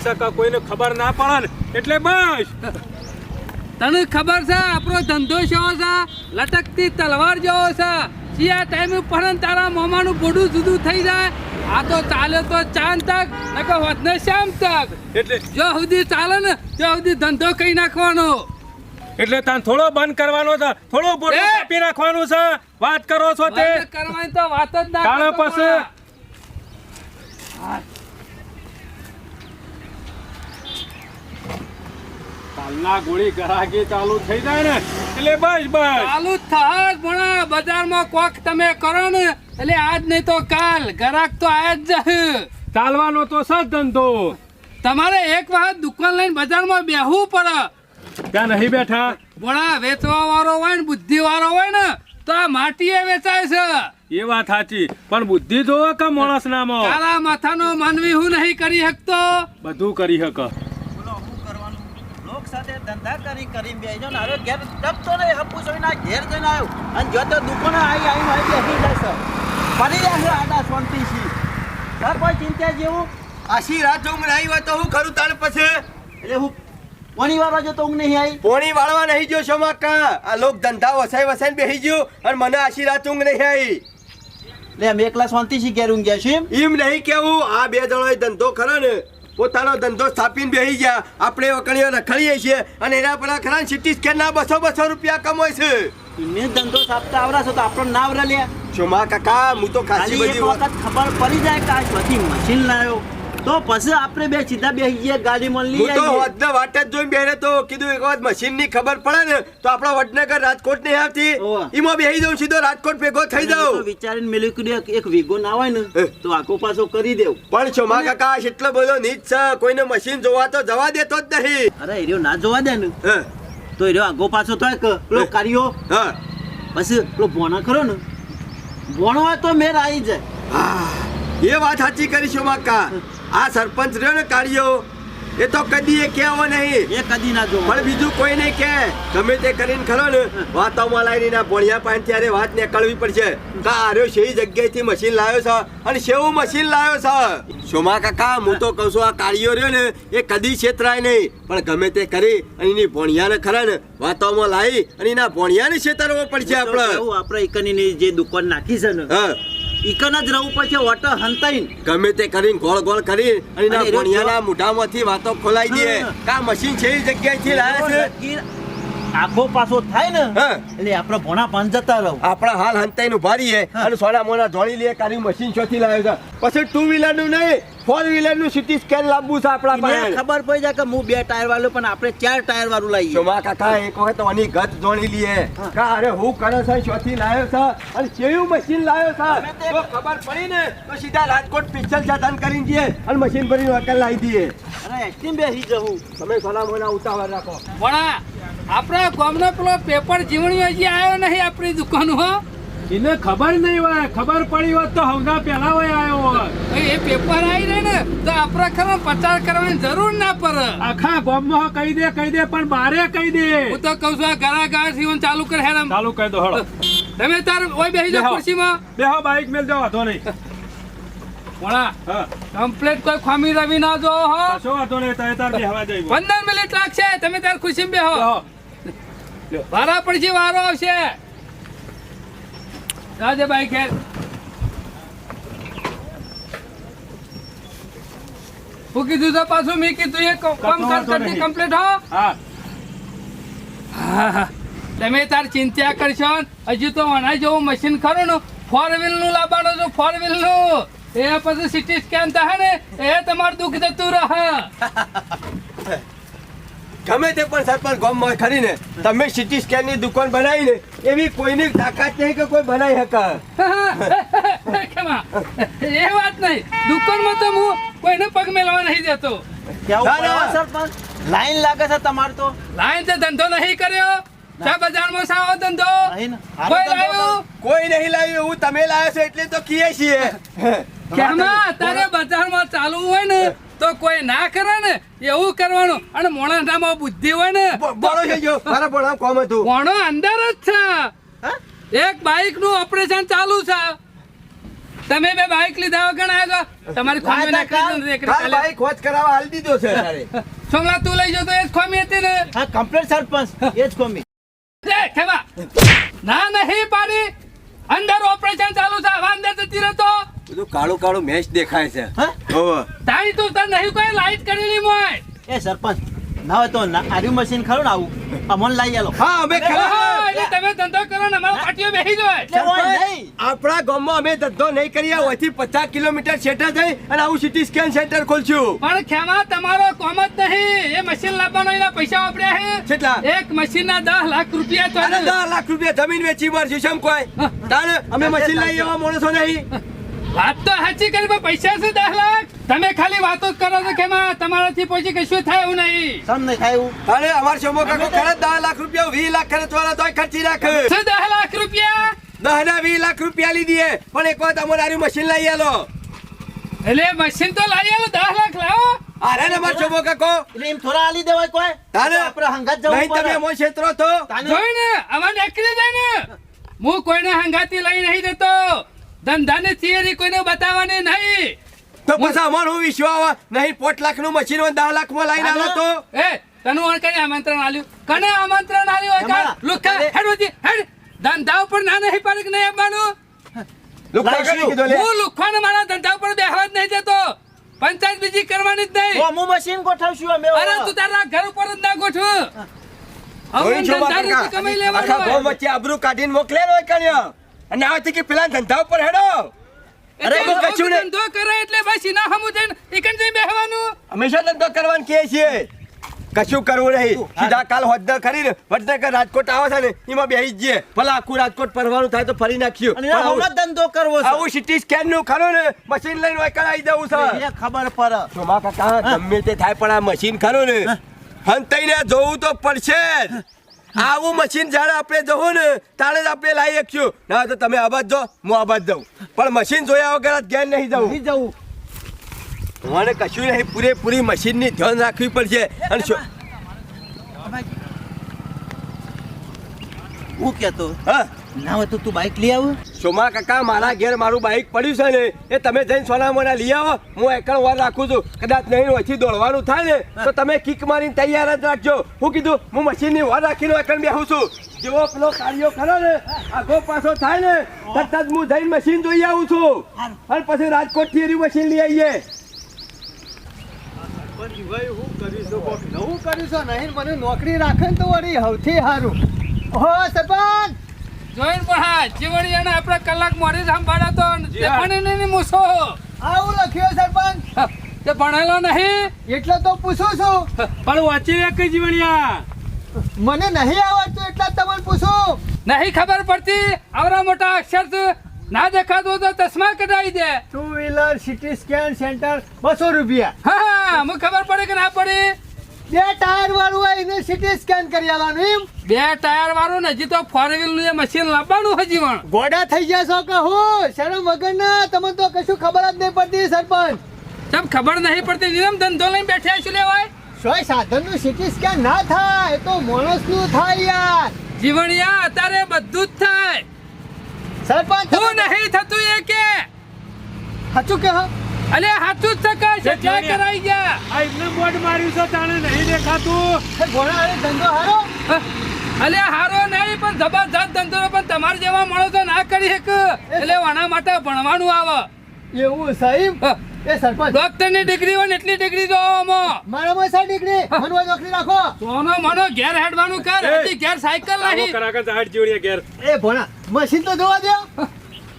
એટલી રાખવાની કોઈને ખબર ના પડે ને એટલે બસ. તને ખબર છે આપણો ધંધો શેવો છે? લટકતી તલવાર જેવો છે. શિયા ટાઈમ ઉપર તારા મોમાનું બોડું જુદું થઈ જાય? આ તો ચાલે તો ચાંદ તક નકર વધને શામ તક. એટલે જો સુધી ચાલે ને જો સુધી ધંધો કઈ નાખવાનો. એટલે તાન થોડો બંધ કરવાનો છે. થોડો એ! કાપી રાખવાનું છે. વાત કરો છો તે. કરવાની તો વાત જ ના કાળા કરતો પાસે. ગોળી ગરાગી ચાલુ થઈ જાય ને. એટલે બસ બસ. ચાલુ થાય ભણા બજારમાં કોક તમે કરો ને એટલે આજ નહીં તો કાલ ગરાક તો આયા જ ચાલવાનો તો સજ ધંધો. તમારે એક વખત દુકાન લઈને બજારમાં બેહવું પડે. ત્યાં નહીં બેઠા. ભણા વેચવા વાળો હોય ને બુદ્ધિ વાળો હોય ને તો આ માટીએ વેચાય છે. એ વાત સાચી. પણ બુદ્ધિ જોવો કે માણસ નામાં કાળા માથાનો માનવી હું નહીં કરી શકતો. બધું કરી શક બોલો શું કરવાનું લોક સાથે ધંધા કરી કરી બેસજો ને હવે ઘેર ટપતો નહીં હપ્પુ સોઈના ઘેર જઈને આવ્યો. અને જો તો દુકાને આવી આવીને આવી બેસી જશે ફરી જશે આડા શાંતિથી. સર કોઈ ચિંતા જેવું? આશી રાત ઊંઘ નહીં હોય તો હું કરું તાર પછી એટલે હું પોણી વાળવા જો તો ઊંઘ નહીં આવી પોણી વાળવા નહીં જો છો કા આ લોક ધંધા વસાઈ વસાઈને બેસી ગયો અને મને આશી રાત ઊંઘ નહીં આવી. લે અમે એકલા શાંતિ શાંતિથી ઘેર ઊંઘ્યા છીએ એમ? એમ નહીં કેવું આ બે જણો ધંધો ખરો ને. પોતાનો ધંધો સ્થાપીને બેસી ગયા. આપણે વકણીઓ રખડીએ છીએ અને એના પર ખરા સિટી સ્કેનના બસો બસો રૂપિયા કમાય છે. એમને ધંધો સ્થાપતા આવડાશો તો આપણો ના આવડે લે મા કાકા હું તો ખાલી બધી વખત ખબર પડી જાય કે આ બધી મશીન લાવ્યો તો પછી આપણે બે સીધા બેસી જઈએ ગાડીમાં લઈ તો વડને વાટ જ જોઈને બેરે તો કીધું એક વખત મશીનની ખબર પડે ને તો આપણા વડનગર રાજકોટ ને આવતી. એમાં બેસી જાઉં સીધો રાજકોટ ભેગો થઈ જાઉં. વિચારીને મેલ્યું કે એક- એક ના હોય ને તો આખો પાછો કરી દેવું. પણ ચોમા કાકા એટલો બધો નીચ છે કોઈને મશીન જોવા તો જવા દેતો જ નહીં. અરે એરિયો ના જોવા દે ને તો એરિયો આગો પાછો તો પેલો કાર્યો. હા. પછી પેલો ભોણા ખરો ને ભોણો તો મેર આવી જાય. હા, એ વાત સાચી કરી ચોમા કાકા આ સરપંચ રહ્યો ને કાર્યો એ તો કદી એ કેવો નહીં. એ કદી ના જો પણ બીજું કોઈ નહીં કે ગમે તે કરીને ખરો ને વાતોમાં લાવીને ના ભણ્યા પાણી ત્યારે વાત નીકળવી પડશે. કા આર્યો શેવી જગ્યાએથી મશીન લાવ્યો છે? અને શેવું મશીન લાવ્યો છે? સોમા કાકા હું તો કહું છું આ કાળીઓ રહ્યો ને એ કદી છેતરાય નહીં. પણ ગમે તે કરી અને એની ભણિયાને ખરા ને વાતોમાં લાવી અને એના ભણિયાને છેતરવો પડશે આપણે. આપણે એકની જે દુકાન નાખી છે ને હા. ઈકન જ રહેવું પડશે ઓટો હંતાઈને. ગમે તે કરીને ગોળ ગોળ કરી અને એના ભણિયાના મોઢામાંથી વાતો ખોલાઈ દે. કા મશીન છે એ જગ્યાએથી લાવે છે? આખો પાછો થાય ને એટલે આપણે ભોણા પાન જતા રહો. આપણા હાલ હંતાઈને ઊભા રહીએ અને સોના મોના જોડી લઈએ કારી મશીન છોથી લાવ્યો છે. પછી ટુ વ્હીલરનું નહીં. ફોર વ્હીલરનું સિટી સ્કેન લાવવું છે આપણા પાસે. ખબર પડી જાય કે હું બે ટાયર વાળો પણ આપણે ચાર ટાયર વાળું લાવીએ શોમા કાકા એક વખત ઓની ગત જોણી લીએ. કા અરે હું કરે છે ચોથી લાવ્યો છે? અને કેવું મશીન લાવ્યો છે? તો ખબર પડી ને તો સીધા રાજકોટ પિક્ચર સાધન કરીને જઈએ અને મશીન ભરીને વકલ લાવી દઈએ. અરે એક્ટિંગ બેસી જવું. તમે સોના મોના ઉતાવળ રાખો. ભણા આપણા ગામનો પેલો પેપર જીવણી હજી આવ્યો નહીં આપણી દુકાન હો? એને ખબર નહીં હોય ખબર પડી હોત તો હવના પહેલા હોય આવ્યો એ પેપર આવી રહે ને તો આપણે ખરો પ્રચાર કરવાની જરૂર ના પડે. આખા ગામમાં કહી દે કહી દે પણ બારે કહી દે. હું તો કહું છું આ ઘરા ઘા જીવન ચાલુ કર હેરામ. ચાલુ કહી દો હળો. તમે તાર ઓય બેહી જાવ. ખુરશીમાં. બેહો બાઈક મેલ જાવ વાંધો નહીં. હા. કમ્પ્લેટ કોઈ ખામી રવી ના જો હો. કશો વાંધો નહીં તારે તાર બેહવા જઈ પંદર મિનિટ લાગશે તમે તાર ખુશીમાં બેહો. બેહો. વારા પડશે વારો આવશે. રાજે ભાઈ ખેર હું કીધું છે પાછું મેં કીધું એ કામ કરતી કમ્પ્લીટ હો હા તમે તાર ચિંતા કરશો હજુ તો વણા જેવું મશીન ખરું ને. ફોર વ્હીલનું લાવવાનું છું ફોર વ્હીલનું. એ પછી સિટી સ્કેન થાય ને એ તમારું દુઃખ જતું રહે. ગમે તે પણ સરપંચ ગામમાં માં ખરીને તમે સિટી સ્કેનની દુકાન બનાવીને એવી કોઈની તાકાત નહીં કે કોઈ બનાવી શકે. એ વાત નહીં. દુકાનમાં તો હું કોઈને પગ મેળવા નહીં દેતો. સરપંચ? લાઈન લાગે છે તમારે તો. લાઈન તો ધંધો નહીં કર્યો. શા બજારમાં સાવો ધંધો? કોઈ લાવ્યું? કોઈ નહીં લાવ્યું હું તમે લાવ્યો છો એટલે તો કીએ છીએ. કેમાં તારે બજારમાં ચાલુ હોય ને તો કોઈ ના કરે ને એવું કરવાનું. અને મોણામાં બુદ્ધિ હોય ને બ- છે જો મારા બોલા કોમ હતું. મોણો અંદર જ છે. એક બાઈકનું ઓપરેશન ચાલુ છે. તમે બે બાઈક લીધા વગર આગળ તમારી ખોમી નાખી. બાઈક હોજ કરાવવા હાલ દીધો છે. સોમલા તું લઈ જતો એ જ ખોમી હતી ને. હા કમ્પ્લેટ સરપંચ. એ જ કોમી ના નહીં પાડી. અંદર ઓપરેશન ચાલુ છે. હવા અંદર જતી રહેતો બધું કાળું કાળું મેચ દેખાય છે. તારી તું તને નહીં કોઈ લાઈટ કરેલી મોય. એ સરપંચ ના હોય તો આર્યું મશીન ખરું ને આવું? અમોન લઈ આલો. હા અમે એટલે તમે ધંધો કરો ને અમારો પાટીઓ બેસી જાય. આપણા ગામમાં અમે ધંધો નહીં કરીએ ઓથી પચાસ કિલોમીટર સેટર થઈ અને આવું સિટી સ્કેન સેન્ટર ખોલશું. પણ ખેમા તમારો કોમ જ નહીં. એ મશીન લાવવાનો એના પૈસા વાપર્યા છે કેટલા? એક મશીન ના દસ લાખ રૂપિયા તો દસ લાખ રૂપિયા જમીન વેચી મારશું શું કોઈ? તારે અમે મશીન લઈ એવા માણસો નહીં. વાત તો સાચી કરી પણ પૈસા છે દસ લાખ? તમે ખાલી વાતો જ કરો છો કે તમારાથી પછી કશું થાય એવું નહીં. સમ નહીં થાય એવું? અરે અમાર શોમો કાકો ખરે દસ લાખ રૂપિયા વીસ લાખ ખર્ચવાના તો ખર્ચી રાખે. શું દસ લાખ રૂપિયા? દસ ના વીસ લાખ રૂપિયા લીધી પણ એક વાર અમારે આરી મશીન લઈ આલો. એટલે મશીન તો લાવી આલો દસ લાખ લાવો. અરે ને અમાર શોમો કાકો. એટલે એમ થોડા આલી દેવાય કોઈ? તારે? આપણે હંગાત જવું નહીં તમે પડે. ક્ષેત્ર તો જોઈ ને? આમાં નીકળી જાય ને. હું કોઈને હંગાતી લઈ નહીં દેતો ધંધાની થિયરી કોઈને બતાવવાની નહીં. તો પછી અમારો હું વિશ્વાસ નહીં પોટ લાખનું મશીન હોય દસ લાખમાં લઈને આલો તો. એ તને કને આમંત્રણ આલ્યું? કને આમંત્રણ આલ્યું હોય કા લુકા અરે- હેડ ધંધા ઉપર ના નહીં પડે કે નહીં આવવાનું લુખા લાઈશું. કરી કીધું લે. હું લુખવાને મારા ધંધા ઉપર બેહવા જ નહીં દેતો પંચાયત બીજી કરવાની જ નહીં. અમું મશીન ગોઠવશું અમે અરે તું તારા ઘર ઉપર જ ના ગોઠવ. હવે ધંધા આખા વચ્ચે આબરૂ કાઢીને મોકલે રો કણ્યો અને આવતી કે પેલા ધંધા ઉપર હેડો. અરે, કશું નહીં. ધંધો કરે એટલે બસ એના હમું થઈને એકન જઈ બેહવાનું. હંમેશા ધંધો કરવાનું કહે છે. કશું કરવું નહીં. સીધા કાલ હોદ્દર કરીને વડનગર રાજકોટ આવે છે ને એમાં બેસી જઈએ. ભલે આખું રાજકોટ ફરવાનું થાય તો ફરી નાખ્યું હમણાં ધંધો કરવો છે. આવું સિટી સ્કેનનું ખરું ને મશીન લઈને વાય કરાવી દઉં સર એ ખબર પડે. સોમા કાકા ગમે તે થાય પણ આ મશીન ખરું ને હંતાઈને જોવું તો પડશે જ. આવું મશીન જ્યારે આપણે જવું ને તારે જ આપણે લાવી શકશું ના તો તમે આબાદ જો હું આબાદ જાઉં. પણ મશીન જોયા વગર ઘેર નહીં જવું. નહીં જવું. મને કશું નહીં પૂરેપૂરી મશીનની ધ્યાન રાખવી પડશે. અને શું હું કહેતો હા. ના હોય તો તું બાઇક લઈ આવ. સોમા કાકા મારા ઘેર મારું બાઇક પડ્યું છે ને એ તમે જઈને સોના મોના લઈ આવો. હું એકણ વાર રાખું છું. કદાચ નહીં ઓછી દોડવાનું થાય ને તો તમે કિક મારીને તૈયાર જ રાખજો. હું કીધું હું મશીનની વાર રાખીને એકણ બેહું છું. જેવો પેલો કાર્યો ખરો ને આગો પાછો થાય ને તરત જ હું જઈને મશીન જોઈ આવું છું. અને પછી રાજકોટથી મશીન લઈ આવીએ. નવું કરીશું નહીં મને નોકરી રાખે ને તો વળી સૌથી સારું. હો સરપંચ! જોઈને પણ હા જીવડિયાને આપણે કલાક મોડી સાંભળ્યા તો તે પણ એને નહીં મૂછો. આવું લખ્યું સરપંચ? તે ભણેલો નહીં. એટલે તો પૂછું છું. પણ વાંચી એક જીવણિયા? મને નહીં આવડતું એટલે તમને પૂછું. નહીં ખબર પડતી? આવડા મોટા અક્ષર. ના દેખાતું તો ચશ્મા કઢાવી દે. Two wheeler CT scan centre બસો રૂપિયા. હા હા મને ખબર પડે કે ના પડી? બે ટાયર વાળું હોય એનું સિટી સ્કેન કરી આવવાનું એમ. બે ટાયર વાળું ને હજી તો ફોર વ્હીલનું મશીન લાવવાનું હજી પણ. ગોડા થઈ ગયા છો કે હું? શરમ વગર ના તમને તો કશું ખબર જ નહીં પડતી સરપંચ. તમ ખબર નહીં પડતી. નિયમ ધંધો લઈને બેઠા શું લેવાય સોય સાધનનું સિટી સ્કેન ના થાય? એ તો માણસનું થાય યાર. જીવણિયા અત્યારે બધું જ થાય. સરપંચ હું નહીં થતું એ કે. સાચું કે હા અલે હાથું જ છે ક્યાં કરાઈ ગયા? આ એમને બોર્ડ માર્યું છે તાણે નહીં દેખાતું. ઘોડા અરે ધંધો હારો? અલે હારો નહીં પણ જબરજસ્ત ધંધો પણ તમારે જેવા માણસો ના કરી એક એટલે વાણા માટે ભણવાનું આવે. એવું સાહેબ? એ સરપંચ. ડોક્ટરની ડિગ્રી હોય એટલી ડિગ્રી જો આમાં. મારામાં સા ડિગ્રી? મનવા નોકરી રાખો. સોનો મનો ઘેર હેડવાનું કર હતી ઘેર સાયકલ નહીં. કરાકે જાહેર જીવણિયા ઘેર. એ ભણા મશીન તો જોવા દો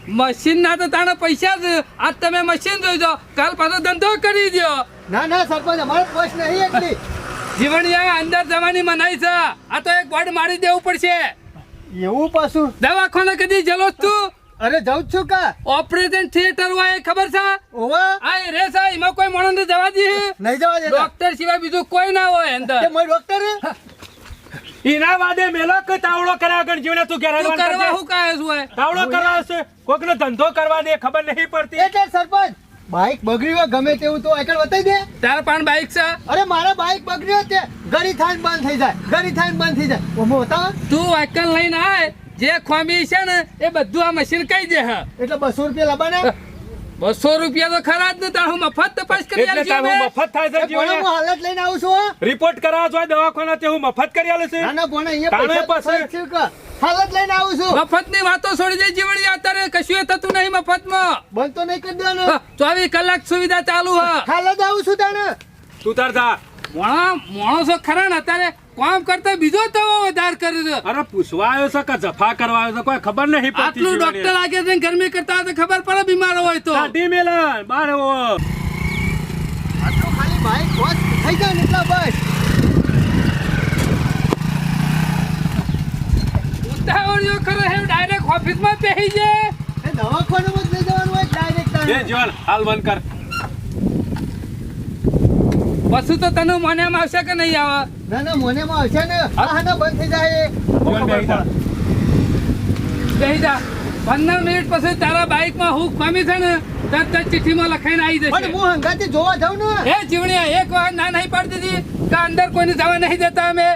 મશીન ના તો તાણે પૈસા જ આજ તમે મશીન જોઈ દો કાલ પાછો ધંધો કરી દો ના ના સરપંચ અમારો પોસ્ટ નહીં એટલી. જીવણિયા અંદર જવાની મનાઈ છે. આ તો એક બોર્ડ મારી દેવું પડશે. એવું પાછું? દવાખાને કદી જલો તું? અરે જાઉં છું કા? ઓપરેશન થિયેટર હોય ખબર છે? ઓવા આ રે સા એમાં કોઈ માણસ જવા દે? નહીં જવા દે ડોક્ટર સિવાય બીજું કોઈ ના હોય અંદર. મારી ડોક્ટર ઈના વાદે મેલો કે તાવડો કર્યા ગણ જીવને તું ઘેર તું કરવા. શું કાય છું તાવડો કરવા છે કોકનો ધંધો કરવા દે ખબર નહીં પડતી. એટલે સરપંચ બાઈક બગડી હોય ગમે તેવું તો આગળ બતાવી દે. તાર પણ બાઈક છે? અરે મારા બાઈક બગડી હોય તે ગરી થાઈને બંધ થઈ જાય ગરી થાઈને બંધ થઈ જાય. ઓમો બતાવ તું આકલ લઈને આય જે ખોમી છે ને એ બધું આ મશીન કહી દે હા. એટલે બસો રૂપિયા લાવવાના બસો રૂપિયા તો ખરા જ ને તાર હું મફત તપાસ કરી એટલે તારું. મફત થાય છે એ હું હાલત લઈને આવું છું રિપોર્ટ કરાવવા જોઈએ દવાખાના તે હું મફત કરી આલું છું. ના ના ભણે અહીંયા પૈસા હાલત લઈને આવું છું. મફતની વાતો છોડી દે જીવણી અત્યારે કશું એ થતું નહીં મફતમાં. બંધ તો નહીં કરી દેવાનો. ચોવીસ કલાક સુવિધા ચાલુ હ. હાલત આવું છું તાણે. તું તાર જા. મોણો માણસો ખરા ને અત્યારે કામ કરતા બીજો તવો વધાર કરે છે. અરે પૂછવા આવ્યો છે કે જફા કરવા આવ્યો છે કોઈ ખબર નહીં પડતી આટલું ડોક્ટર લાગે છે ગરમી કરતા હોય તો ખબર પડે બીમાર હોય તો. કાઢી મેલા બાર આવો. આટલું ખાલી ભાઈ વોશ થઈ જાય ને એટલા બસ. ઉતાવળિયો કરે હે ડાયરેક્ટ ઓફિસમાં બેસી જાય એ દવાખાનામાં જ લઈ જવાનું હોય ડાયરેક્ટ બે જીવન હાલ બંધ કર. પછી તો તને મને આવશે કે નહીં આવે? ના ના મને માં આવશે ને. હા? બંધ થઈ જાય. બેહી જા. પંદર મિનિટ પછી તારા બાઇકમાં હુક પામી છે ને તરત જ ચિઠ્ઠીમાં લખાઈને આવી પણ હું હંગાથી જોવા જાઉં ને. એ જીવણિયા એક વાર ના નહીં પાડી દીધી કે અંદર કોઈને જવા નહીં દેતા અમે?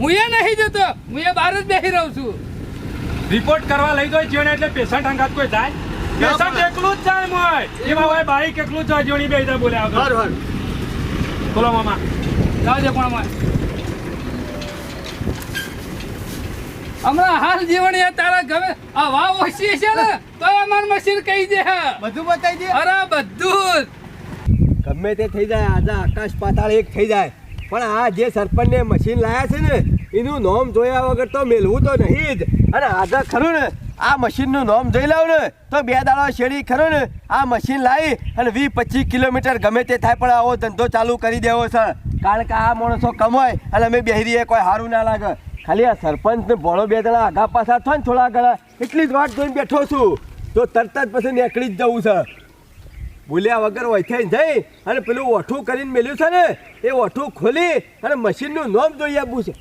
હું એ નહીં જતો. હું એ બહાર જ બેસી રહું છું. રિપોર્ટ કરવા લઈ જાય જીવણ એટલે પેશન્ટ અંગાત કોઈ જાય પેશન્ટ એકલું જ જાય મોય. એમાં હોય બાઈક એકલું જ જાય જીવણી બેહી બોલ્યા બોલે હર બોલો મામા. જાવજે પણ માં હમણાં હાલ જીવન તારા ગમે આ વાવ ઓછી છે ને તો અમાર મશીન કહી દે. બધું બતાવી દે. અરે બધું. ગમે તે થઈ જાય આજે આકાશ પાતાળ એક થઈ જાય. પણ આ જે સરપંચને મશીન લાયા છે ને એનું નોમ જોયા વગર તો મેલવું તો નહીં જ. અને આજે ખરું ને આ મશીનનું નોમ જોઈ લાવ ને તો બે દાડા શેડી ખરું ને આ મશીન લાવી અને વીસ પચીસ કિલોમીટર ગમે તે થાય પણ આવો ધંધો ચાલુ કરી દેવો છે. કારણ કે આ માણસો કમાય અને અમે બેહરીએ કોઈ સારું ના લાગે. ખાલી આ સરપંચ ને ભોળો બે દાડા આગા પાછા થાય ને થોડા ઘણા. એટલી જ વાટ જોઈને બેઠો છું. તો તરત જ પછી નીકળી જ જવું છે. બોલ્યા વગર વૈથાઈ જઈ અને પેલું ઓઠું કરીને મેલ્યું છે ને, એ ઓઠું ખોલી અને મશીનનું નોમ જોઈ આપવું છે.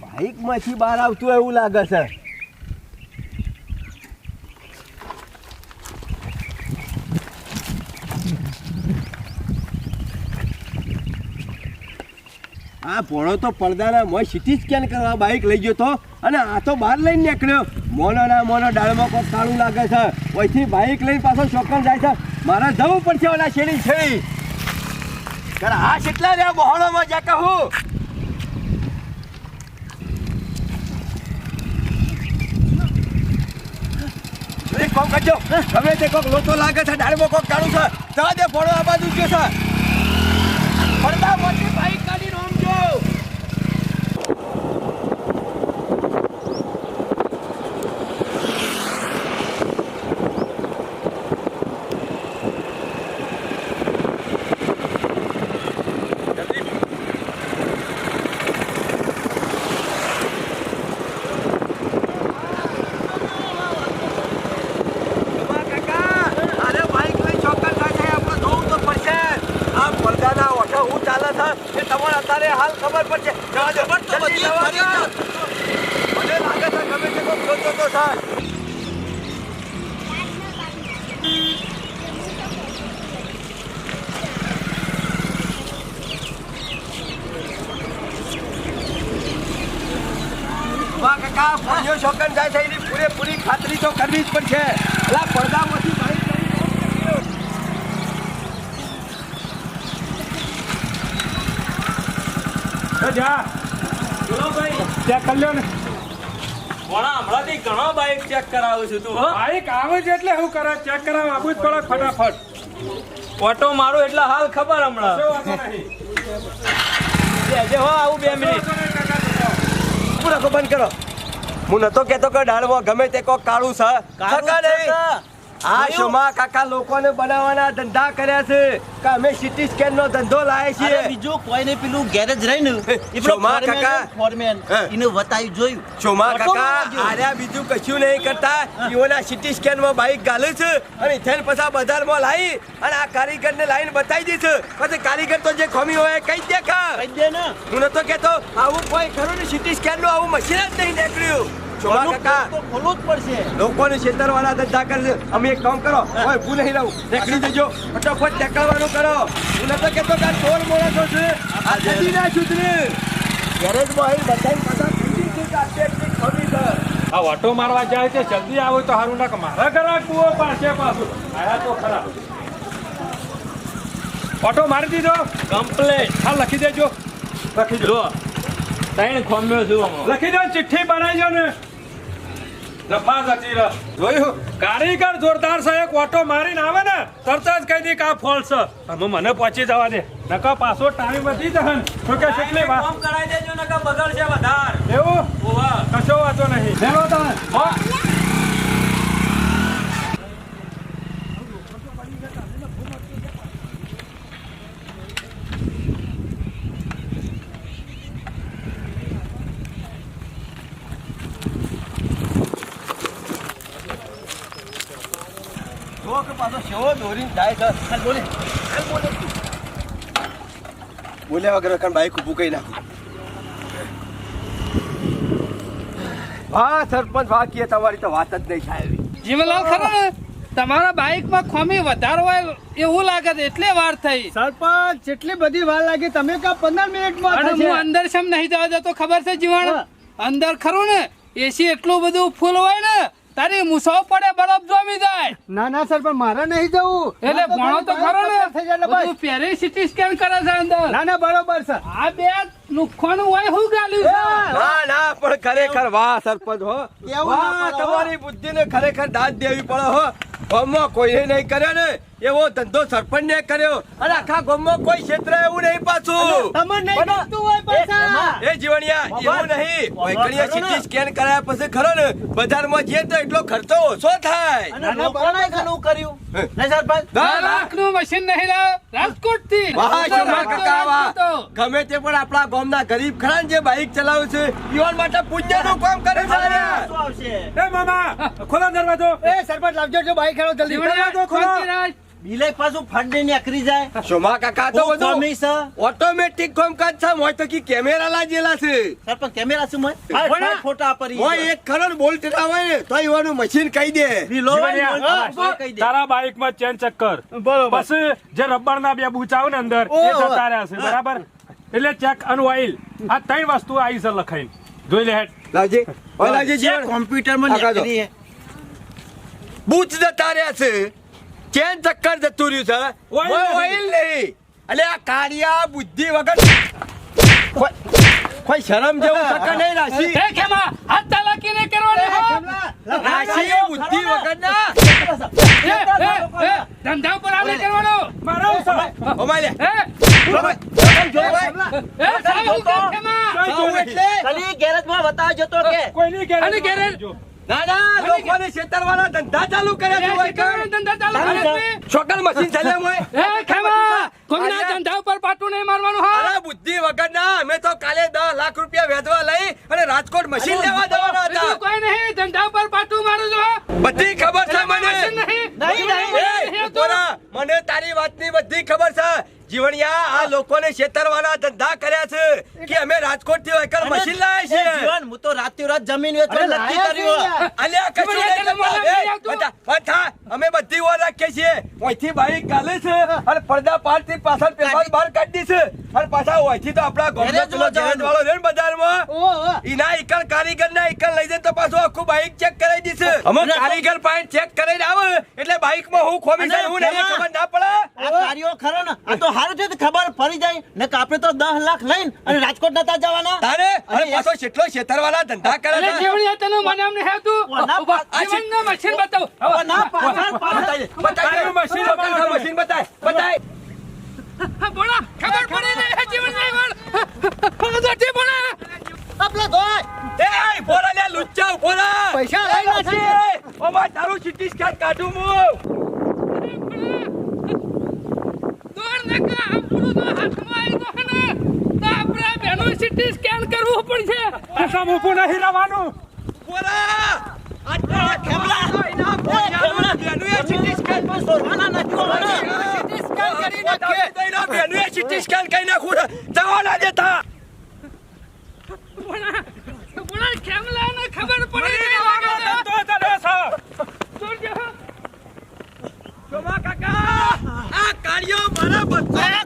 બાઇકમાંથી બહાર આવતું એવું લાગે છે. આ ભોળો તો પડદાના મોય સીટી સ્કેન કરવા બાઇક લઈ ગયો તો. અને આ તો બહાર લઈને નીકળ્યો. મોનો ના મોનો ડાળમાં કોક કાળું લાગે છે. ઓયથી બાઇક લઈને પાછો શોકન જાય છે. મારે જવું પડશે ઓલા શેરી છેડી ત્યારે આ કેટલા રહ્યા બહોળોમાં જા કહું. કોક કરજો. ગમે તે કોક લોચો લાગે છે, ડાળમાં કોક કાળું છે. જવા દે ભોળો આ બાજુ ગયો છે. પડદા મોટી બાઇક કાઢી નોમજો હાલ ખબર પડશે જવા દો. ખબર તો બધી જલ્દી જવા ફરી દો. જાઓ. મને લાગે છે ગમે તે કોક જોતો તો છે. વાહ કાકા ફળિયો શોકન જાય છે એની પૂરેપૂરી ખાતરી તો કરવી જ પડશે. અલા પડદામાંથી જા. બોલો ભાઈ. ચેક કરી લ્યો ને. ભણા હમણાંથી ઘણો બાઈક ચેક કરાવું છું તું હો. બાઈક આવે છે એટલે હું કરે? ચેક કરાવવા આપવું જ પડે ફટાફટ. ઓટો મારું એટલે હાલ ખબર હમણાં. હો આવું બે મિનિટ. પૂરા બંધ કરો. હું નતો કેતો કે ડાળવો ગમે તે કોક કાળું છે કાળું છે? આ શોમાં કાકા લોકોને બનાવવાના ધંધા કર્યા છે. કે અમે સિટી સ્કેન નો ધંધો લાવે છીએ? બીજું કોઈને પેલું ગેરેજ રહી ને એ પેલો કાકા. છે, એને વતાવી જોયું. શોમાં કાકા આર્યા બીજું કશું નહીં કરતા. ઈઓના સિટી સ્કેનમાં બાઈક ગાલે છે અને થેલ પછા બજાર બજારમાં લાવી અને આ કારીગરને લાઈન બતાવી દે છે. પછી કારીગર તો જે ખોમી હોય કઈ દેખા કઈ દે ને. હું નતો કેતો આવું કોઈ ખરું ને સિટી સ્કેનનું આવું મશીન જ નહીં નીકળ્યું. લોકોને છેતરવાના ધંધા કરે છે. અમે એક કામ કરો. ઓય ભૂલ નહીં રહું નીકળી જજો. ફટાફટ નીકળવાનું કરો. હું નતો કેતો કે ચોર મોણસો છે આ કદી ના સુધરે ગેરેજમાં આવીને બધાને પાછા કહી દીધું કે આ ટેકનિક છે. આ ઓટો મારવા જાય છે. જલ્દી આવો તો સારું ના મારા ઘરે કુવો પાસે પાછું. આયા તો ખરા. ઓટો મારી દીધો? કમ્પ્લેટ હા લખી દેજો. લખી દો ત્રણ ખોમ્યો છું લખી દો ચિઠ્ઠી બનાવજો ને. લફા જતી રહ. જોયું? કારીગર જોરદાર છે એક ઓટો મારીને આવે ને તરત જ કહી દે કે આ ફોલ્ટ છે. અમે મને પહોંચી જવા દે. નકા પાછો ટાઈમ વધી જશે ને. તો કે કેટલી કામ કરાઈ દેજો નકા બગડશે વધારે. એવું? કશો વાંધો નહીં. લેવો તમે જો કે પાછો શેવો દોરીને જાય છે. ચાલ બોલે. ચાલ બોલે. બોલ્યા વગર કાન બાઈક ઊભું કરી નાખું. હા સરપંચ વાહ તમારી તો વાત જ નહીં થાય એવી. જીવનલાલ ખરો ને તમારા બાઇકમાં ખોમી વધારે હોય એવું લાગે છે એટલે વાર થઈ. સરપંચ જેટલી બધી વાર લાગી તમે કા પંદર મિનિટમાં અને હું અંદર સમ નહીં જવા જતો ખબર છે જીવન અંદર ખરું ને? એસી એટલું બધું ફૂલ હોય ને તારી મુસો પડે બરફ જામી જાય. ના ના પણ મારે નહીં જવું. એટલે ભણો તો ખરો ને. થઈ જાય. પહેરી સિટી સ્કેન કરે છે અંદર. ના ના બરોબર છે આ બે લુખ્ખોનું હોય શું ગાલ્યું ના. ના પણ ખરેખર વાહ સરપંચ હો. વાહ તમારી બુદ્ધિને ખરેખર દાદ દેવી પડે હો. ગામમાં કોઈએ નહીં કર્યો ને એવો ધંધો સરપંચ ને કર્યો. અને આખા ગામમાં કોઈ ક્ષેત્ર એવું નહીં પાછું. તમને નહીં ગમતું હોય પૈસા એ જીવણિયા એવું નહીં. વૈકણીયા સીટી સ્કેન કરાયા પછી ખરો ને બજારમાં જઈએ તો એટલો ખર્ચો ઓછો થાય. કર્યું. નહીં સરપંચ બે લાખનું મશીન નહીં લાવ. રાજકોટથી વાહ શોભા કાકા વાહ ગમે તે પણ આપણા ગામના ગરીબ ખરા ને જે બાઇક ચલાવે છે ઈવન માટે પુણ્યનું કામ કરે છે. એ મામા ખોલો દરવાજો. એ સરપંચ લાવજો જો બાઈક હેલો જલ્દી. બિલે પાછું ફંડે નીકળી જાય. શોભા કાકા તો બધું કોમી છે. ઓટોમેટિક છે મોય તો કી કેમેરા લાગેલા છે. સરપંચ કેમેરા શું મોય? ફાટ ફાટ ફોટા પરી મોય એક ખરો બોલ્ટ હોય ને તો ઈવાનું મશીન કહી દે. બિલો જીવણિયા, કહી દે. તારા બાઇકમાં ચેન ચક્કર બરોબર. પછી જે રબર ના બે બુચ આવે ને અંદર એ જતા રહ્યા છે બરાબર? એટલે ચેક અને ઓઇલ આ ત્રણ વસ્તુ આવી છે લખાઈ જોઈ લે હેડ. લાવજી ઓય લાવજી જે જીવણ કોમ્પ્યુટરમાં નીકળી બૂચ જતા રહ્યા છે. ચેન ચક્કર જતું રહ્યું છે ઓઇલ નહીં. એટલે આ કાર્યા બુદ્ધિ વગર કોઈ- કોઈ શરમ જેવું ચક્કર નહીં રાશી. હે કેમા હાથ ચાલાકી નહીં કરવાની રાશી એ બુદ્ધિ વગર ના ધંધા ઉપર આવે કરવાનો. મારો સાહેબ, હું ખાલી ગેરેજમાં બતાવજો તો કે. કોઈની ગેરેજ લોકોને છેતરવાના ધંધા ચાલુ કર્યા છે. ધંધા ચાલુ છે. છોકર મશીન ચાલ્યા મોય એ, ખેમા, કોઈના ધંધા ઉપર પાટું નહીં મારવાનું હા? અરે બુદ્ધિ વગર ના અમે તો કાલે દસ લાખ રૂપિયા વેચવા લઈ અને રાજકોટ મશીન લેવા બીજું હતા. કોઈ નહીં ધંધા ઉપર પાટું મારું છો બધી ખબર છે મશીન મને નહીં નહીં, નહીં, એ, નહીં, ઊભો રહો. મને તારી વાતની બધી ખબર છે જીવણિયા આ લોકોને છેતરવાના ધંધા કર્યા છે કે અમે રાજકોટથી વહીકલ મશીન લાયા એ છીએ જીવન હું તો રાતે રાત જમીન વેચવા અરે, નક્કી કર્યું. કશું? બધા, બધા, અમે બધી ઓર રાખીએ છીએ. ઓયથી બાઈક ચાલે છે અને પડદા પારથી પાછળ પેપર બહાર કાઢી છે. અને પાછા ઓયથી તો આપણા ગામનો પેલો વાળો છે ને બજારમાં ઓ ઓ. ઈના ઈકલ કારીગર ના ઈકલ લઈ જાય તો આખું બાઈક ચેક કરાવી દીશે અમે કારીગર પાસે ચેક કરાઈને આવે. એટલે બાઈકમાં હું ખોમી જાય હું નહીં ખબર. ના પડે. આ કાર્યો ખરો ને આ તો હારું છે ખબર ફરી જાય. ને આપણે તો દસ લાખ લઈને અને રાજકોટ નતા જવાના. તારે? અરે પાછો કેટલો છેતરવાના ધંધા કરે છે તને મને આ મશીન બતાવ. હવે ના પાછળ પાછળ બતાય દે, બતાય મશીન છોકરા મશીન બતાય બતાય. બોલા, ખબર પડી નહીં, હે, જીવનલાલ. હા, નથી બોલા. આપલા ધોય એ ઊભો લે લુચ્ચા ઊભો પૈસા લઈ નાખી. એ, ઓ ભાઈ તારું સીટી સ્કેન કાઢું હું. દોડ નકા, આપણું તો હાથમાં આવી તો હે તો આપણે આ બેનું સ્કેન કરવું પડશે. આસામ ઊભું નહીં રહેવાનું ઊભો રે. આ ખેમલા એના બોલ્યાનો બેનું એ સીટી સ્કેન સોરવાના નથી હોવાના. સીટી સ્કેન કરી નાખે એના બેનું એ સીટી સ્કેન કરી નાખું જવા ના દેતા બોલા, બોલા, ખેમલાને ખબર પડી મરી નહીં રહેવાનો લાગે ધંધો તને છે. તો જો. શોભા કાકા આ કાર્યો મારા બધા આ